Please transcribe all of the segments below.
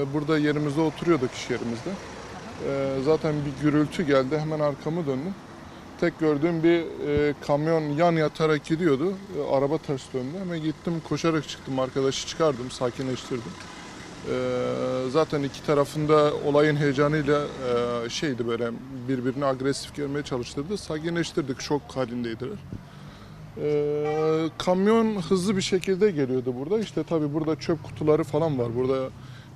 E, Burada yerimizde oturuyorduk iş yerimizde. E, Zaten bir gürültü geldi. Hemen arkamı döndüm. Tek gördüğüm bir e, kamyon yan yatarak gidiyordu. Araba ters döndü. Hemen gittim koşarak çıktım. Arkadaşı çıkardım, sakinleştirdim. Zaten iki tarafında olayın heyecanıyla şeydi böyle birbirine agresif gelmeye çalıştırdı. Sakinleştirdik. Şok halindeydiler. Ee, kamyon hızlı bir şekilde geliyordu burada. İşte tabii burada çöp kutuları falan var. Burada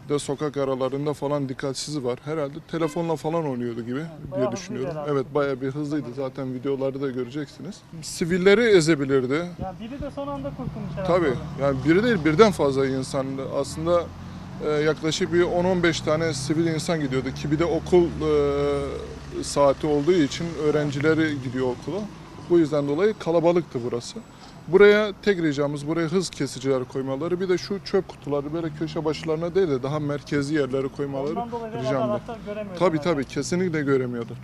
de sokak aralarında falan dikkatsiz var. Herhalde telefonla falan oynuyordu gibi bayağı diye düşünüyorum. Evet bayağı bir hızlıydı. Zaten videolarda da göreceksiniz. Sivilleri ezebilirdi. Ya biri de son anda kurtulmuş herhalde. Tabii yani biri değil birden fazla insan aslında e, yaklaşık bir 10-15 tane sivil insan gidiyordu ki bir de okul e, saati olduğu için öğrencileri gidiyor okula. Bu yüzden dolayı kalabalıktı burası. Buraya tek ricamız buraya hız kesiciler koymaları bir de şu çöp kutuları böyle köşe başlarına değil de daha merkezi yerlere koymaları Ondan dolayı göremiyor. Tabii tabii kesinlikle göremiyordu.